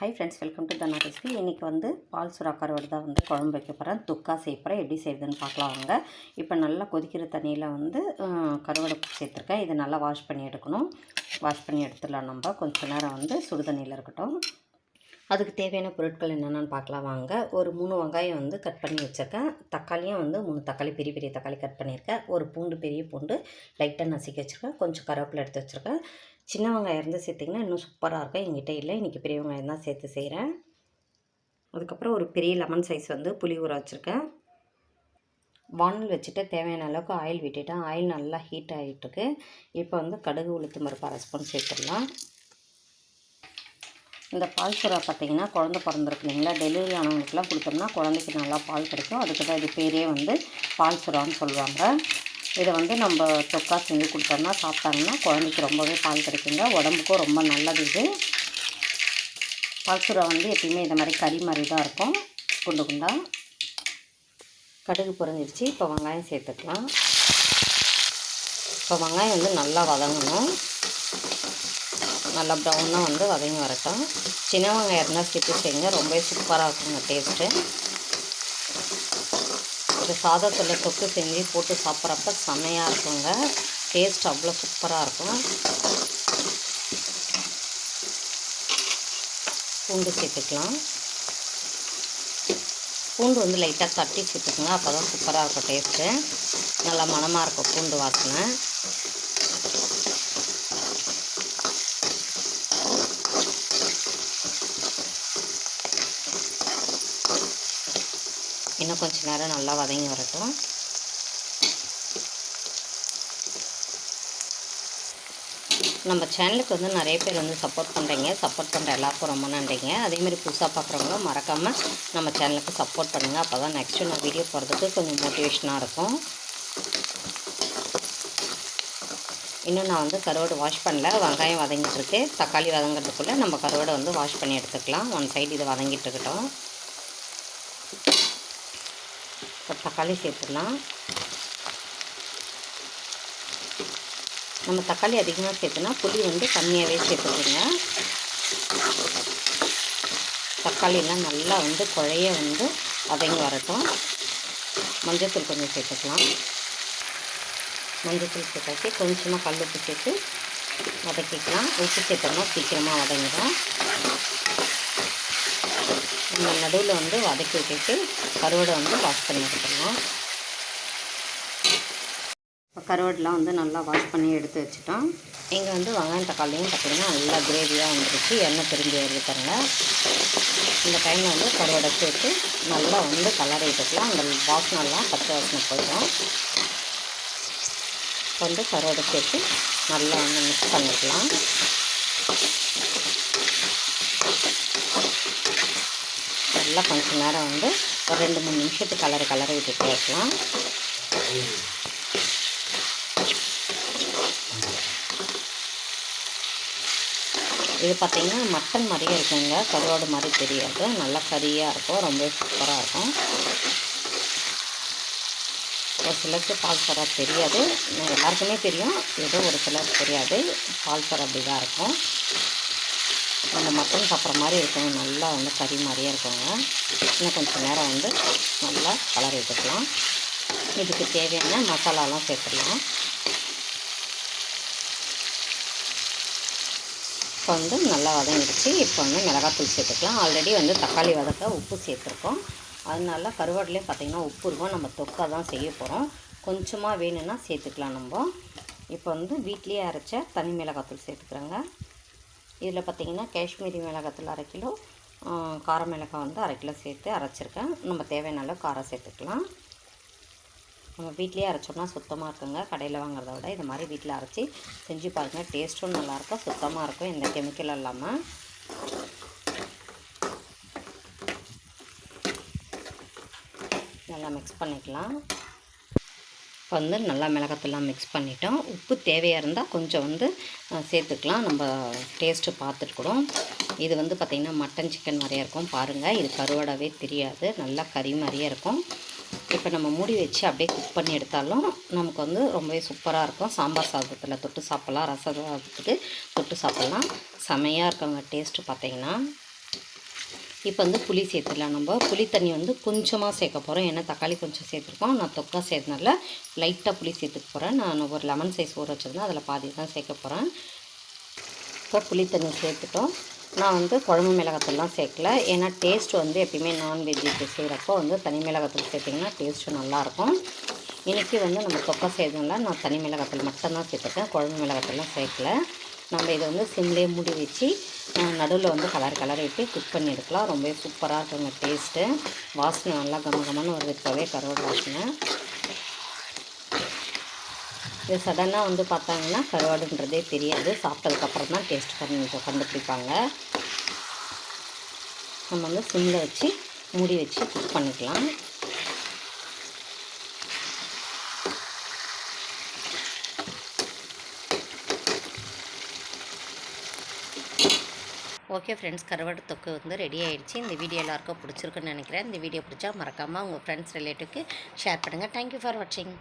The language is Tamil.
Hi friends welcome to Dhana recipe இன்றைக்கி வந்து பால் சுறா கருவாடு தான் வந்து குழம்பு வைக்க போகிறேன் துக்கா செய்ய போகிறேன் எப்படி செய்யுதுன்னு பார்க்கலாம் வாங்க. இப்போ நல்லா கொதிக்கிற தண்ணியில் வந்து அஹ், கருவாடை சேர்த்துருக்கேன். இதை நல்லா வாஷ் பண்ணி எடுக்கணும். வாஷ் பண்ணி எடுத்துடலாம் நம்ம. கொஞ்சம் நேரம் வந்து சுடு தண்ணியில் இருக்கட்டும். அதுக்கு தேவையான பொருட்கள் என்னென்னு பார்க்கலாம் வாங்க. ஒரு மூணு வெங்காயம் வந்து கட் பண்ணி வச்சுருக்கேன். தக்காளியும் வந்து மூணு தக்காளி பெரிய பெரிய தக்காளி கட் பண்ணியிருக்கேன். ஒரு பூண்டு பெரிய பூண்டு லைட்டாக நசுக்கி வச்சுருக்கேன். கொஞ்சம் கருவேப்பிலை எடுத்து வச்சுருக்கேன். சின்ன வெங்காயம் இருந்து சேர்த்திங்கன்னா இன்னும் சூப்பராக இருக்கும். எங்கிட்ட இல்லை. இன்றைக்கி பெரிய வெங்காயம் தான் சேர்த்து செய்கிறேன் அதுக்கப்புறம் ஒரு பெரிய லெமன் சைஸ் வந்து புளி ஊற வச்சுருக்கேன். வானல் வச்சுட்டு தேவையான அளவுக்கு ஆயில் விட்டுட்டேன். ஆயில் நல்லா ஹீட் ஆகிட்டுருக்கு இப்போ வந்து கடுகு உளுத்து மறுப்பு அரை ஸ்பூன் சேர்த்துடலாம். இந்த பால் சுறா பார்த்தீங்கன்னா குழந்த பிறந்திருக்கு இல்லைங்களா? டெலிவரி ஆனவங்களுக்குலாம் கொடுத்தோம்னா குழந்தைக்கு நல்லா பால் கிடைக்கும். அதுக்கு தான் இது பேரே வந்து பால் சுறான்னு சொல்லுவாங்க. இதை வந்து நம்ம தொக்கா செஞ்சு கொடுத்தோம்னா சாப்பிட்டாங்கன்னா குழந்தைக்கு ரொம்பவே பால் கிடைக்குங்க. உடம்புக்கும் ரொம்ப நல்லது இது. பால் சுறா வந்து எப்பயுமே இந்த மாதிரி கறி மாதிரி தான் இருக்கும். குண்டு குண்டா. கடுகு புரிஞ்சிருச்சு. இப்போ வெங்காயம் சேர்த்துக்கலாம். இப்போ வெங்காயம் வந்து நல்லா வதங்கணும். நல்லா ப்ரௌனாக வந்து வதங்கி வரட்டும். சின்ன வெங்காயம் இருந்தால் சேர்த்து செய்யுங்க ரொம்ப சூப்பராக இருக்குங்க டேஸ்ட்டு ஒரு சாதத்தில் தொக்கு செஞ்சு போட்டு சாப்பிட்றப்ப செம்மையாக இருக்குங்க. டேஸ்ட் அவ்வளோ சூப்பராக இருக்கும். பூண்டு சேர்த்துக்கலாம். பூண்டு வந்து லைட்டாக தட்டி சேர்த்துக்கோங்க. அப்போ தான் சூப்பராக இருக்கும் டேஸ்ட்டு நல்லா மணமாக இருக்கும் பூண்டு வாசனை. இன்னும் கொஞ்ச நேரம் நல்லா வதங்கி வரட்டும். நம்ம சேனலுக்கு வந்து நிறைய பேர் வந்து சப்போர்ட் பண்ணுறீங்க சப்போர்ட் பண்ணுற எல்லாருக்கும் ரொம்ப நன்றிங்க. அதேமாதிரி புதுசாக பார்க்குறவங்களும் மறக்காமல் நம்ம சேனலுக்கு சப்போர்ட் பண்ணுங்கள் அப்போ தான் நெக்ஸ்ட்டு நான் வீடியோ போகிறதுக்கு கொஞ்சம் மோட்டிவேஷனாக இருக்கும். இன்னும் நான் வந்து கருவாடு வாஷ் பண்ணல. வெங்காயம் வதங்கிட்டுருக்கு தக்காளி வதங்கிறதுக்குள்ளே நம்ம கருவாடை வந்து வாஷ் பண்ணி எடுத்துக்கலாம். ஒன் சைடு இது வதங்கிட்டு இருக்கட்டும். இப்போ தக்காளி சேர்த்துடலாம். நம்ம தக்காளி அதிகமாக சேர்த்துனா புளி வந்து கம்மியாகவே சேர்த்துக்கோங்க. தக்காளிலாம் நல்லா வந்து குழைய வந்து வதங்கி வரட்டும். மஞ்சத்தூள் கொஞ்சம் சேர்த்துக்கலாம். மஞ்சத்தூள் சேர்த்தாச்சு. கொஞ்சமாக கல் உப்பு சேர்த்து வதக்கிக்கலாம். உப்பு சேர்த்தோம்னா சீக்கிரமாக வதங்கிடும். நம்ம நடுவில் வந்து வதக்கி விட்டுட்டு கருவாடை வந்து வாஷ் பண்ணி எடுத்துடலாம். இப்போ கருவாடெலாம் வந்து நல்லா வாஷ் பண்ணி எடுத்து வச்சுட்டோம். இங்கே வந்து வெங்காயம் தக்காளியும் பார்த்திங்கன்னா நல்லா கிரேவியாக வந்துருச்சு. எண்ணெய் பிரிஞ்சு வருது இந்த டைமில் வந்து கருவாடை சேர்த்து நல்லா வந்து கலர் விட்டுக்கலாம் அந்த வாசனெல்லாம் பச்சை வாசனை போயிடும். வந்து கருவாடை சேர்த்து நல்லா வந்து மிக்ஸ் பண்ணிக்கலாம். நல்லா கொஞ்சம் நேரம் வந்து ஒரு ரெண்டு மூணு நிமிஷத்துக்கு கலர் கலரை விட்டுட்டே இருக்கலாம் இது பார்த்திங்கன்னா மட்டன் மாதிரியே இருக்குங்க. கருவாடு மாதிரி தெரியாது. நல்லா கறியாக இருக்கும். ரொம்ப சூப்பராக இருக்கும். ஒரு சிலருக்கு பால் சரா தெரியாது. எல்லாருக்குமே தெரியும். ஏதோ ஒரு சிலருக்கு தெரியாது. பால் சரா அப்படி தான் இருக்கும். அந்த மட்டன் சாப்பிட்ற மாதிரி இருக்கும். நல்லா வந்து கறி மாதிரியே இருக்குங்க. இன்னும் கொஞ்சம் நேரம் வந்து நல்லா கலர் விட்டுக்கலாம் இதுக்கு தேவையான மசாலாலாம் சேர்த்துடலாம். இப்போ வந்து நல்லா வதங்கிடுச்சு. இப்போ வந்து மிளகாத்தூள் சேர்த்துக்கலாம். ஆல்ரெடி வந்து தக்காளி வதக்க உப்பு சேர்த்துருக்கோம். அதனால கருவாட்டிலே பார்த்திங்கன்னா உப்பு இருக்கும். நம்ம தொக்கா தான் செய்ய போகிறோம் கொஞ்சமாக வேணும்னா சேர்த்துக்கலாம் நம்ம. இப்போ வந்து வீட்லேயே அரைச்ச தனி மிளகாத்தூள் சேர்த்துக்கிறோங்க. இதில் பார்த்திங்கன்னா காஷ்மீரி மிளகாத்தூள் அரை கிலோ கார மிளகாய் வந்து அரை கிலோ சேர்த்து அரைச்சிருக்கேன். நம்ம தேவையான அளவு காரம் சேர்த்துக்கலாம். நம்ம வீட்லேயே அரைச்சோம்னா சுத்தமாக இருக்குங்க. கடையில் வாங்குறத விட இது மாதிரி வீட்டில் அரைச்சி செஞ்சு பாருங்கள் டேஸ்ட்டும் நல்லாயிருக்கும் சுத்தமாக இருக்கும் எந்த கெமிக்கலும் இல்லாமல் நல்லா மிக்ஸ் பண்ணிக்கலாம். இப்போ வந்து நல்லா மிளகாத்தூள்லாம் மிக்ஸ் பண்ணிட்டோம். உப்பு தேவையாக இருந்தால் கொஞ்சம் வந்து சேர்த்துக்கலாம். நம்ம டேஸ்ட்டு பார்த்துட்டு கூட. இது வந்து பார்த்திங்கன்னா மட்டன் சிக்கன் மாதிரியே இருக்கும். பாருங்கள் இது கருவாடாவே தெரியாது. நல்லா கறி மாதிரியே இருக்கும். இப்போ நம்ம மூடி வச்சு அப்படியே குக் பண்ணி எடுத்தாலும் நமக்கு வந்து ரொம்பவே சூப்பராக இருக்கும். சாம்பார் சாதத்தில் தொட்டு சாப்பிட்லாம். ரச சாதத்துக்கு தொட்டு சாப்பிட்லாம். செமையாக இருக்கவங்க டேஸ்ட்டு பார்த்தீங்கன்னா இப்போ வந்து புளி சேர்த்துடலாம் நம்ம. புளி தண்ணி வந்து கொஞ்சமாக சேர்க்க போகிறோம். ஏன்னா தக்காளி கொஞ்சம் சேர்த்துருக்கோம். நான் தொக்கா சேர்த்தனால லைட்டாக புளி சேர்த்துக்க போகிறேன். நான் ஒரு லெமன் சைஸ் ஊற வச்சிருந்தேன் அதில் பாதி தான் சேர்க்க போகிறேன். இப்போ புளி தண்ணி சேர்த்துட்டோம். நான் வந்து குழம்பு மிளகாத்தூள்லாம் சேர்க்கல. ஏன்னா டேஸ்ட் வந்து எப்பயுமே நான்வெஜ்ஜுக்கு செய்கிறப்போ வந்து தனி மிளகாத்தூள் சேர்த்திங்கன்னா டேஸ்ட்டும் நல்லாயிருக்கும். இன்றைக்கி வந்து நம்ம தொக்கை செய்யறதுனால நான் தனி மிளகாத்தூள் மட்டும்தான் சேர்த்துருக்கேன். குழம்பு மிளகாத்தூள்லாம் சேர்க்கல. நம்ம இதை வந்து சிம்லேயே மூடி வச்சு நடுவில் வந்து கலர் கலர் இட்டு குக் பண்ணி எடுக்கலாம். ரொம்பவே சூப்பராக இருக்குங்க டேஸ்ட்டு வாசனை நல்லா கமகமான ஒரு வருது இப்போவே கருவாடு வாசனை. இது சடனாக வந்து பார்த்தாங்கன்னா கருவாடுன்றதே தெரியாது. சாப்பிட்டதுக்கப்புறம் தான் டேஸ்ட் பண்ணி கண்டுபிடிப்பாங்க. நம்ம வந்து சிம்மில் வச்சு மூடி வச்சு குக் பண்ணிக்கலாம். ஓகே ஃப்ரெண்ட்ஸ் கருவாடு தொக்கு வந்து ரெடி ஆகிடுச்சு இந்த வீடியோ எல்லாருக்கும் பிடிச்சிருக்குன்னு நினைக்கிறேன். இந்த வீடியோ பிடிச்சா மறக்காமல் உங்கள் ஃப்ரெண்ட்ஸ் ரிலேட்டிவ்க்கு ஷேர் பண்ணுங்கள் தேங்க்யூ ஃபார் வாட்சிங்